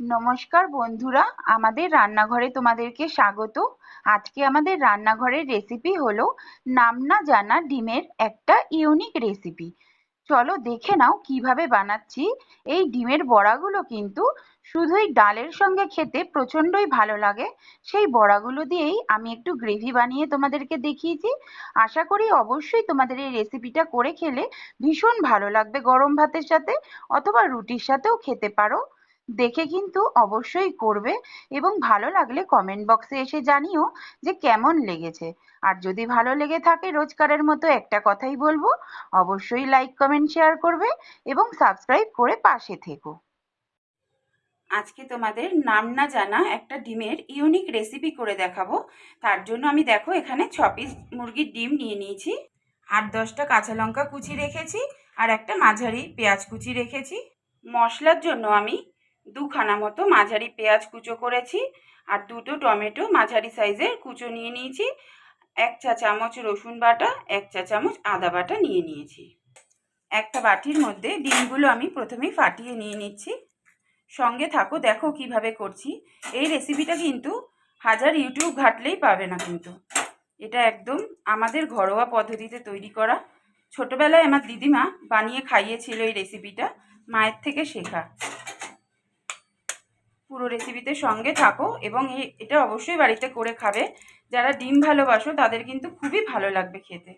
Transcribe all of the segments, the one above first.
নমস্কার বন্ধুরা, আমাদের রান্নাঘরে তোমাদেরকে স্বাগত। আজকে আমাদের রান্নাঘরের রেসিপি হলো নাম না জানা ডিমের একটা ইউনিক রেসিপি চলো দেখে নাও কীভাবে বানাচ্ছি। এই ডিমের বড়াগুলো কিন্তু শুধুই ডালের সঙ্গে খেতে প্রচণ্ডই ভালো লাগে। সেই বড়াগুলো দিয়েই আমি একটু গ্রেভি বানিয়ে তোমাদেরকে দেখিয়েছি। আশা করি অবশ্যই তোমাদের এই রেসিপিটা করে খেলে ভীষণ ভালো লাগবে গরম ভাতের সাথে অথবা রুটির সাথেও খেতে পারো। দেখে কিন্তু অবশ্যই করবে এবং ভালো লাগলে কমেন্ট বক্সে এসে জানিও যে কেমন লেগেছে। আর যদি ভালো লেগে থাকে রোজকারের মতো একটা কথাই বলব, অবশ্যই লাইক কমেন্ট শেয়ার করবে এবং সাবস্ক্রাইব করে পাশে থেকো। আজকে তোমাদের নাম না জানা একটা ডিমের ইউনিক রেসিপি করে দেখাবো। তার জন্য আমি দেখো এখানে ছ পিস মুরগির ডিম নিয়ে নিয়েছি। আট, দশটা কাঁচা লঙ্কা কুচি রেখেছি আর একটা মাঝারি পেঁয়াজ কুচি রেখেছি। মশলার জন্য আমি দুখানা মতো মাঝারি পেঁয়াজ কুচো করেছি আর দুটো টমেটো মাঝারি সাইজের কুচো নিয়ে নিয়েছি। এক চা চামচ রসুন বাটা, এক চা চামচ আদা বাটা নিয়ে নিয়েছি। একটা বাটির মধ্যে ডিমগুলো আমি প্রথমেই ফাটিয়ে নিয়ে নিচ্ছি। সঙ্গে থাকো, দেখো কীভাবে করছি। এই রেসিপিটা কিন্তু হাজার ইউটিউব ঘাটলেই পাবে না কিন্তু। এটা একদম আমাদের ঘরোয়া পদ্ধতিতে তৈরি করা। ছোটোবেলায় আমার দিদিমা বানিয়ে খাইয়েছিল এই রেসিপিটা মায়ের থেকে শেখা। পুরো রেসিপিতে সঙ্গে থাকো এবং এটা অবশ্যই বাড়িতে করে খাবে। যারা ডিম ভালোবাসো, তাদের কিন্তু খুবই ভালো লাগবে খেতে।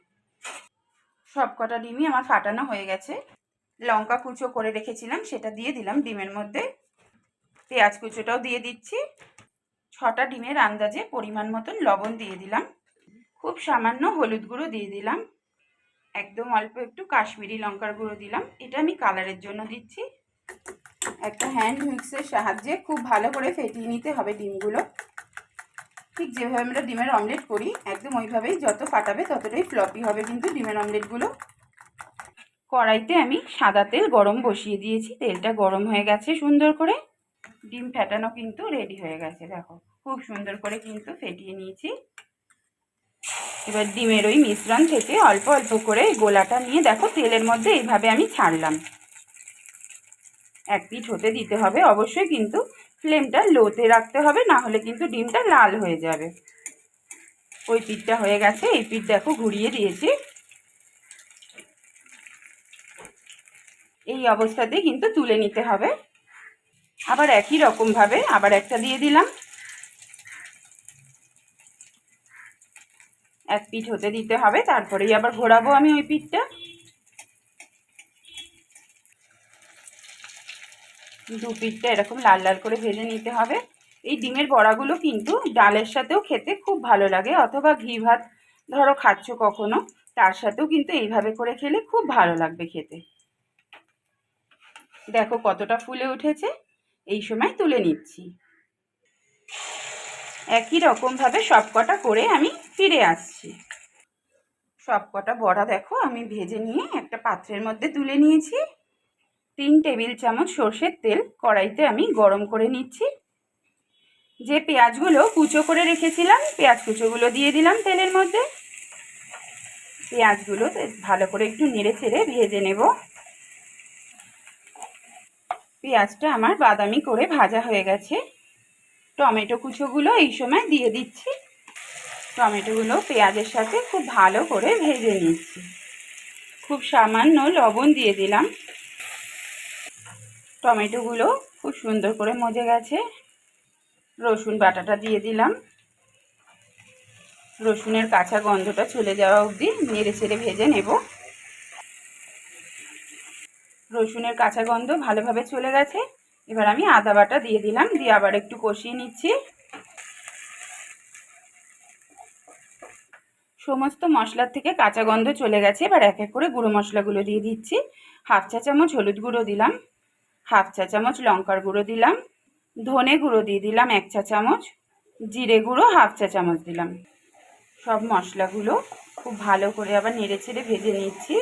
সব কটা ডিমই আমার ফাটানো হয়ে গেছে। লঙ্কা কুচো করে রেখেছিলাম, সেটা দিয়ে দিলাম ডিমের মধ্যে। পেঁয়াজ কুচোটাও দিয়ে দিচ্ছি। ছটা ডিমের আন্দাজে পরিমাণ মতন লবণ দিয়ে দিলাম। খুব সামান্য হলুদ গুঁড়ো দিয়ে দিলাম। একদম অল্প একটু কাশ্মীরি লঙ্কার গুঁড়ো দিলাম। এটা আমি কালারের জন্য দিচ্ছি। একটা হ্যান্ড মিক্সের সাহায্যে খুব ভালো করে ফেটিয়ে নিতে হবে ডিমগুলো। ঠিক যেভাবে আমরা ডিমের অমলেট করি, একদম ওইভাবেই যত ফাটাবে ততটাই ফ্লপি হবে কিন্তু ডিমের অমলেটগুলো কড়াইতে আমি সাদা তেল গরম বসিয়ে দিয়েছি, তেলটা গরম হয়ে গেছে সুন্দর করে। ডিম ফেটানো কিন্তু রেডি হয়ে গেছে, দেখো, খুব সুন্দর করে কিন্তু ফেটিয়ে নিয়েছি। এবার ডিমের ওই মিশ্রণ থেকে অল্প অল্প করে গোলাটা নিয়ে, দেখো, তেলের মধ্যে এইভাবে আমি ছাড়লাম। এক পিঠ হতে দিতে হবে। অবশ্যই কিন্তু ফ্লেমটা লোতে রাখতে হবে, না হলে কিন্তু ডিমটা লাল হয়ে যাবে। ওই পিঠটা হয়ে গেছে, এই পিঠ দেখো ঘুরিয়ে দিয়েছি। এই অবস্থাতে কিন্তু তুলে নিতে হবে। আবার একই রকমভাবে আবার একটা দিয়ে দিলাম। এক পিঠ হতে দিতে হবে, তারপরেই আবার ঘোরাবো আমি ওই পিঠটা। দু পিঠটা এরকম লাল লাল করে ভেজে নিতে হবে। এই ডিমের বড়াগুলো কিন্তু ডালের সাথেও খেতে খুব ভালো লাগে, অথবা ঘি ভাত ধরো খাচ্ছ কখনো, তার সাথেও কিন্তু এইভাবে করে খেলে খুব ভালো লাগবে খেতে। দেখো কতটা ফুলে উঠেছে, এই সময় তুলে নিচ্ছি। একই রকমভাবে সব কটা করে আমি ফিরে আসছি। সব কটা বড়া দেখো, আমি ভেজে নিয়ে একটা পাত্রের মধ্যে তুলে নিয়েছি। তিন টেবিল চামচ সর্ষের তেল কড়াইতে আমি গরম করে নিচ্ছি। যে পেঁয়াজগুলো কুচো করে রেখেছিলাম, পেঁয়াজ কুচোগুলো দিয়ে দিলাম তেলের মধ্যে। পেঁয়াজগুলো ভালো করে একটু নেড়ে চেড়ে ভেজে নেব। পেঁয়াজটা আমার বাদামি করে ভাজা হয়ে গেছে। টমেটো কুচোগুলো এই সময় দিয়ে দিচ্ছি। টমেটোগুলো পেঁয়াজের সাথে খুব ভালো করে ভেজে নিচ্ছি। খুব সামান্য লবণ দিয়ে দিলাম। টমেটোগুলো খুব সুন্দর করে মজে গেছে। রসুন বাটাটা দিয়ে দিলাম। রসুনের কাঁচা গন্ধটা চলে যাওয়া অবধি নেড়ে ছেড়ে ভেজে নেব। রসুনের কাঁচা গন্ধ ভালোভাবে চলে গেছে। এবার আমি আদা বাটা দিয়ে দিলাম, দিয়ে আবার একটু কষিয়ে নিচ্ছি। সমস্ত মশলার থেকে কাঁচা গন্ধ চলে গেছে। এবার এক এক করে গুঁড়ো মশলাগুলো দিয়ে দিচ্ছি। হাফ চা চামচ হলুদ গুঁড়ো দিলাম। হাফ চা চামচ লঙ্কার গুঁড়ো দিলাম, ধনে গুঁড়ো দিয়ে দিলাম এক চা চামচ, জিরে গুঁড়ো হাফ চা চামচ দিলাম। সব মশলাগুলো খুব ভালো করে আবার নেড়ে ছেড়ে ভেজে নিচ্ছি।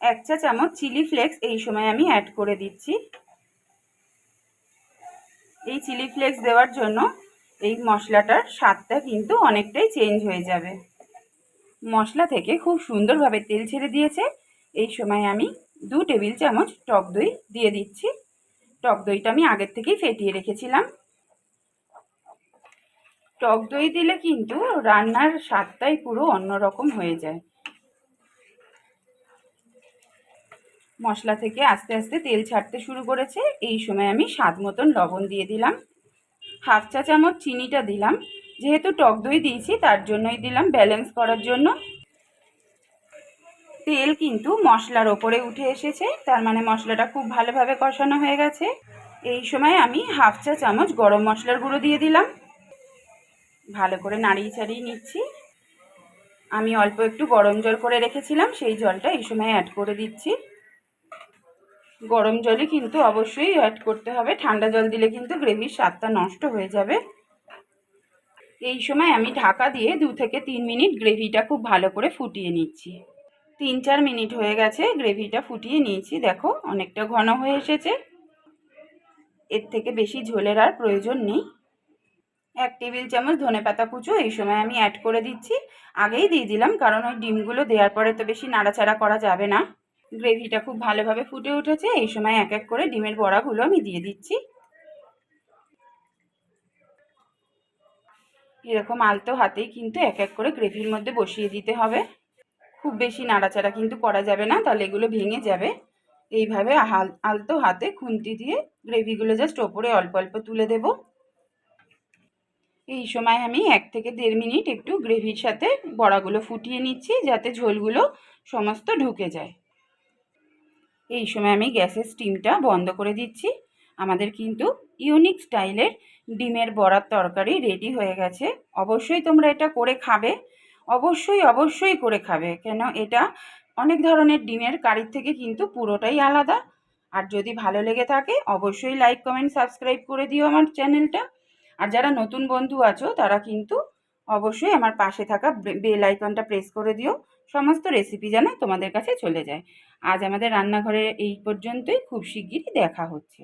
এক চা চামচ চিলি ফ্লেক্স এই সময় আমি অ্যাড করে দিচ্ছি। এই চিলি ফ্লেক্স দেওয়ার জন্য এই মশলাটার স্বাদটা কিন্তু অনেকটাই চেঞ্জ হয়ে যাবে। মশলা থেকে খুব সুন্দরভাবে তেল ছেড়ে দিয়েছে। এই সময় আমি দু টেবিল চামচ টক দই দিয়ে দিচ্ছি। টক দইটা আমি আগের থেকেই ফেটিয়ে রেখেছিলাম। টক দই দিলে কিন্তু রান্নার স্বাদটাই পুরো অন্যরকম হয়ে যায়। মশলা থেকে আস্তে আস্তে তেল ছাড়তে শুরু করেছে। এই সময় আমি স্বাদ মতন লবণ দিয়ে দিলাম। হাফ চা চামচ চিনিটা দিলাম। যেহেতু টক দই দিয়েছি, তার জন্যই দিলাম ব্যালেন্স করার জন্য। তেল কিন্তু মশলার ওপরে উঠে এসেছে, তার মানে মশলাটা খুব ভালোভাবে কষানো হয়ে গেছে। এই সময় আমি হাফ চা চামচ গরম মশলার গুঁড়ো দিয়ে দিলাম। ভালো করে নাড়িয়ে চাড়িয়ে নিচ্ছি। আমি অল্প একটু গরম জল করে রেখেছিলাম, সেই জলটা এই সময় অ্যাড করে দিচ্ছি। গরম জলই কিন্তু অবশ্যই অ্যাড করতে হবে, ঠান্ডা জল দিলে কিন্তু গ্রেভির স্বাদটা নষ্ট হয়ে যাবে। এই সময় আমি ঢাকা দিয়ে দু থেকে তিন মিনিট গ্রেভিটা খুব ভালো করে ফুটিয়ে নিচ্ছি। তিন চার মিনিট হয়ে গেছে, গ্রেভিটা ফুটিয়ে নিয়েছি। দেখো, অনেকটা ঘন হয়ে এসেছে। এর থেকে বেশি ঝোলের আর প্রয়োজন নেই। এক টেবিল চামচ ধনে পাতা কুচো এই সময় আমি অ্যাড করে দিচ্ছি। আগেই দিয়ে দিলাম, কারণ ওই ডিমগুলো দেওয়ার পরে তো বেশি নাড়াচাড়া করা যাবে না। গ্রেভিটা খুব ভালোভাবে ফুটে উঠেছে, এই সময় এক এক করে ডিমের বড়াগুলো আমি দিয়ে দিচ্ছি। এরকম আলতো হাতেই কিন্তু এক এক করে গ্রেভির মধ্যে বসিয়ে দিতে হবে। খুব বেশি নাড়াচাড়া কিন্তু করা যাবে না, তাহলে এগুলো ভেঙে যাবে। এইভাবে আলতো হাতে খুন্তি দিয়ে গ্রেভিগুলো জাস্ট ওপরে অল্প অল্প তুলে দেব। এই সময় আমি এক থেকে দেড় মিনিট একটু গ্রেভির সাথে বড়াগুলো ফুটিয়ে নিচ্ছি, যাতে ঝোলগুলো সমস্ত ঢুকে যায়। এই সময় আমি গ্যাসের স্টিমটা বন্ধ করে দিচ্ছি। আমাদের কিন্তু ইউনিক স্টাইলের ডিমের বড়ার তরকারি রেডি হয়ে গেছে। অবশ্যই তোমরা এটা করে খাবে। অবশ্যই অবশ্যই করে খাবে। কেন? এটা অনেক ধরনের ডিমের কারির থেকে কিন্তু পুরোটাই আলাদা। আর যদি ভালো লেগে থাকে, অবশ্যই লাইক কমেন্ট সাবস্ক্রাইব করে দিও আমার চ্যানেলটা। আর যারা নতুন বন্ধু আছো, তারা কিন্তু অবশ্যই আমার পাশে থাকা বেল আইকনটা প্রেস করে দিও। সমস্ত রেসিপি যেন তোমাদের কাছে চলে যায়। আজ আমাদের রান্নাঘরে এই পর্যন্তই। খুব শিগগিরই দেখা হচ্ছে।